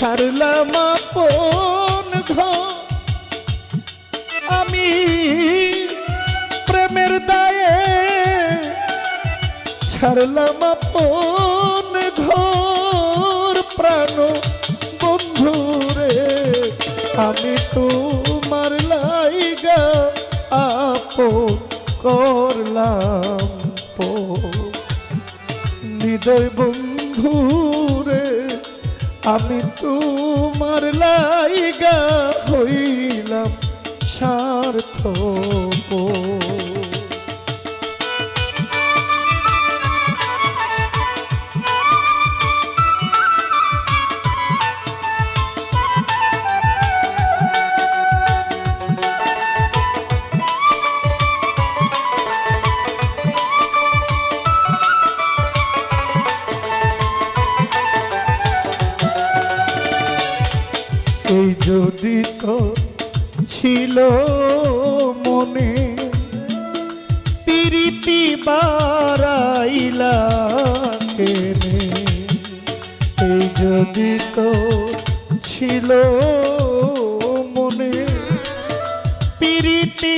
ছাড়লাম আপন ঘর। আমি প্রেমের দায়ে ছাড়লাম আপন ঘর। প্রাণ বন্ধুরে আমি তোমার লাইগা আপন করলাম হৃদয় বন্ধুরে আমি তোমার লাইগা হইলাম স্বার্থ এই যদি তো ছিল মনে পিরিতি বারাইলা কেনে? এই যদি তো ছিল মনে পিরিতি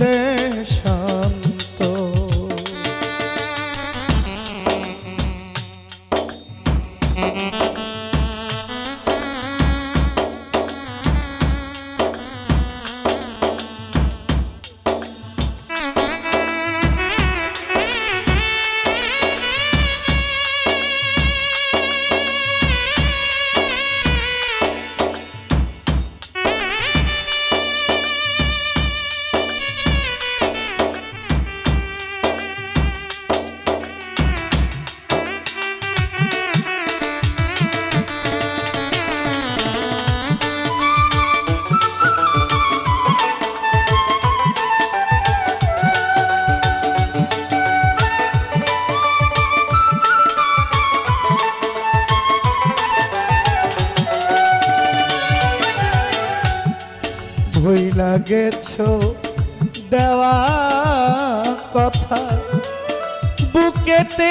ter ভইলা গেছো দেওয়া কথা। বুকেতে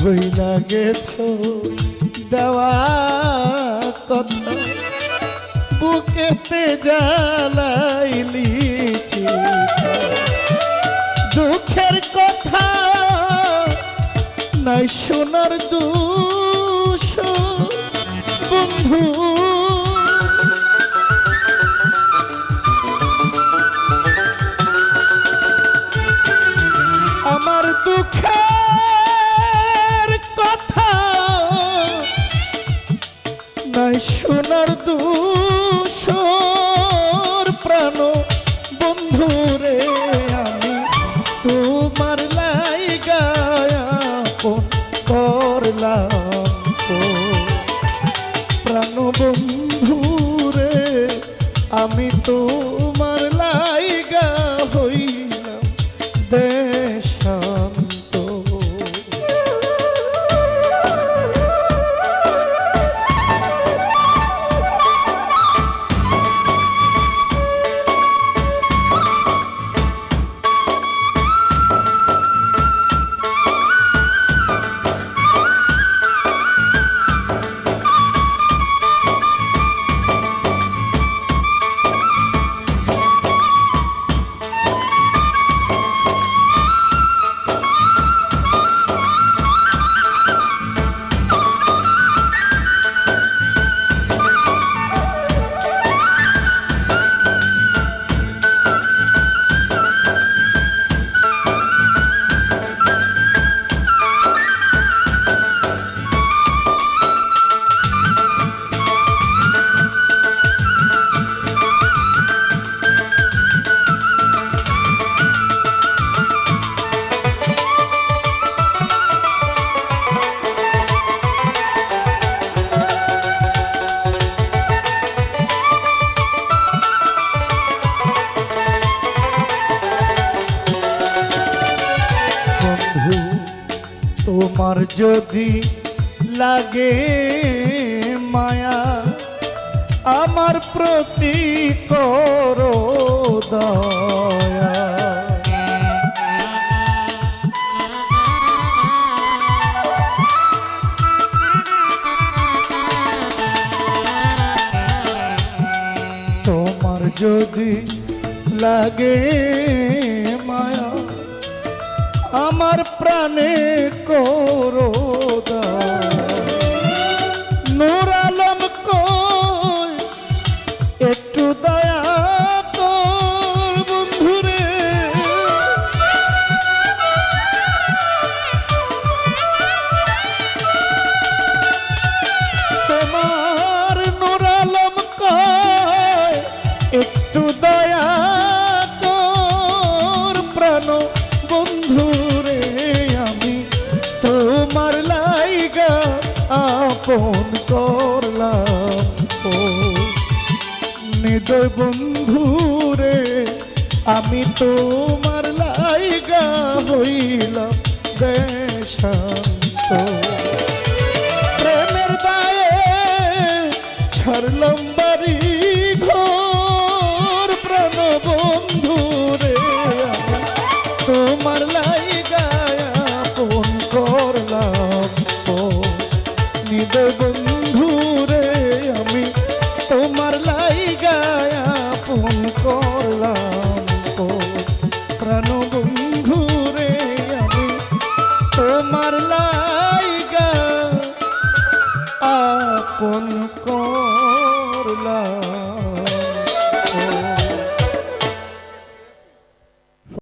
ভইলা গেছো দেওয়া কথা। বুকেতে জ্বালাইলি দুঃখের কথা নাই সোনার দুষ। বন্ধু শোনার দুষর প্রাণ বন্ধুরে আমি তোমার লাই গায়াপন তো। প্রাণ বন্ধুরে আমি তোমার মাঝি লাগে মায়া আমার প্রতি করো দয়া। তোমার যদি লাগে মায়া আমার প্রাণে কর ফোন করলাম ও নিজ বন্ধু রে আমি তোমার লাইগা হইলাম।